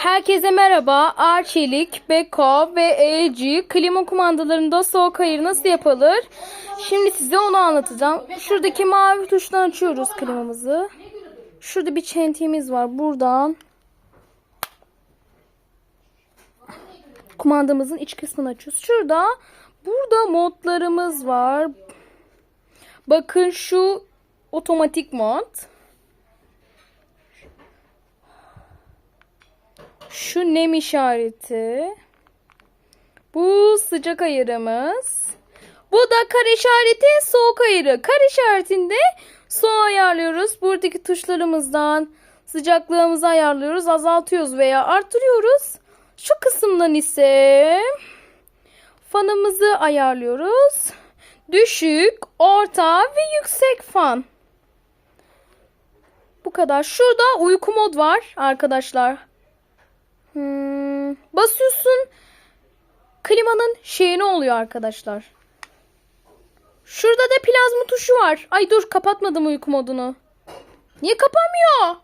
Herkese merhaba. Arçelik, Beko ve EG klima kumandalarında soğuk ayarı nasıl yapılır? Şimdi size onu anlatacağım. Şuradaki mavi tuştan açıyoruz klimamızı. Şurada bir çentiğimiz var. Buradan kumandamızın iç kısmını açıyoruz. Şurada burada modlarımız var. Bakın şu otomatik mod. Şu nem işareti. Bu sıcak ayarımız. Bu da kare işareti soğuk ayarı. Kare işaretinde soğuğu ayarlıyoruz. Buradaki tuşlarımızdan sıcaklığımızı ayarlıyoruz. Azaltıyoruz veya arttırıyoruz. Şu kısımdan ise fanımızı ayarlıyoruz. Düşük, orta ve yüksek fan. Bu kadar. Şurada uyku mod var arkadaşlar. Hmm, basıyorsun. Klimanın şeyi ne oluyor arkadaşlar? Şurada da plazma tuşu var. Ay dur kapatmadım uyku modunu. Niye kapanmıyor?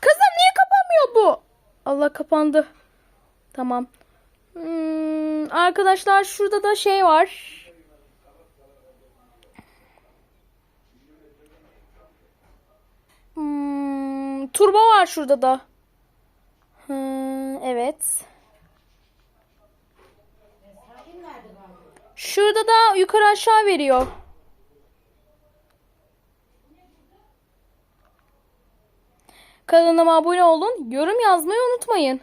Kızım niye kapanmıyor bu? Allah kapandı. Tamam. Hmm, arkadaşlar şurada da şey var. Hmm, turbo var şurada da. Hı, evet. Şurada da yukarı aşağı veriyor. Kanalıma abone olun. Yorum yazmayı unutmayın.